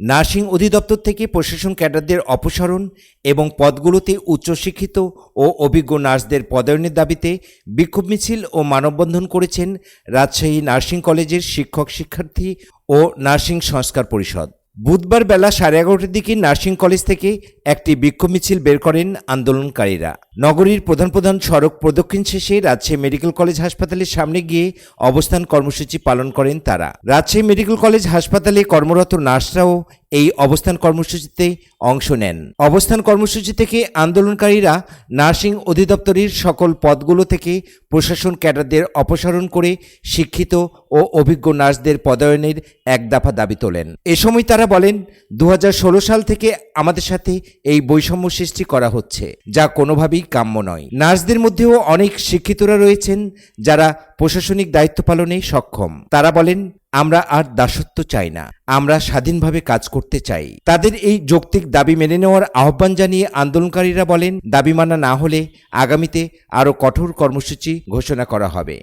Nursing অধিদপ্তর থেকে প্রশাসন ক্যাডারদের অপসারণ এবং পদগুলোতে উচ্চশিক্ষিত ও অভিজ্ঞ নার্সদের পদায়নের দাবিতে বিক্ষোভ মিছিল ও মানববন্ধন করেছেন রাজশাহী নার্সিং কলেজের শিক্ষক শিক্ষার্থী ও নার্সিং সংস্কার পরিষদ। বুধবার বেলা সাড়ে এগারোটার দিকে নার্সিং কলেজ থেকে একটি বিক্ষোভ মিছিল বের করেন আন্দোলনকারীরা। নগরীর প্রধান প্রধান সড়ক প্রদক্ষিণ শেষে রাজশাহী মেডিকেল কলেজ হাসপাতালের সামনে গিয়ে অবস্থান কর্মসূচি পালন করেন তারা। রাজশাহী মেডিকেল কলেজ হাসপাতালে কর্মরত নার্সরাও এই অবস্থান কর্মসূচিতে অংশ নেন। অবস্থান কর্মসূচি থেকে আন্দোলনকারীরা নার্সিং অধিদপ্তরের সকল পদগুলো থেকে প্রশাসন ক্যাডারদের অপসারণ করে শিক্ষিত ও অভিজ্ঞ নার্সদের পদায়নের এক দফা দাবি তোলেন। এ সময় তারা বলেন দু হাজার ষোলো সাল থেকে আমাদের সাথে এই বৈষম্য সৃষ্টি করা হচ্ছে, যা কোনোভাবেই কাম্য নয়। নার্সদের মধ্যেও অনেক শিক্ষিতরা রয়েছেন যারা প্রশাসনিক দায়িত্ব পালনে সক্ষম। তারা বলেন আমরা আর দাসত্ব চাই না, আমরা স্বাধীনভাবে কাজ করতে চাই। তাদের এই যৌক্তিক দাবি মেনে নেওয়ার আহ্বান জানিয়ে আন্দোলনকারীরা বলেন, দাবি মানা না হলে আগামীতে আরও কঠোর কর্মসূচি ঘোষণা করা হবে।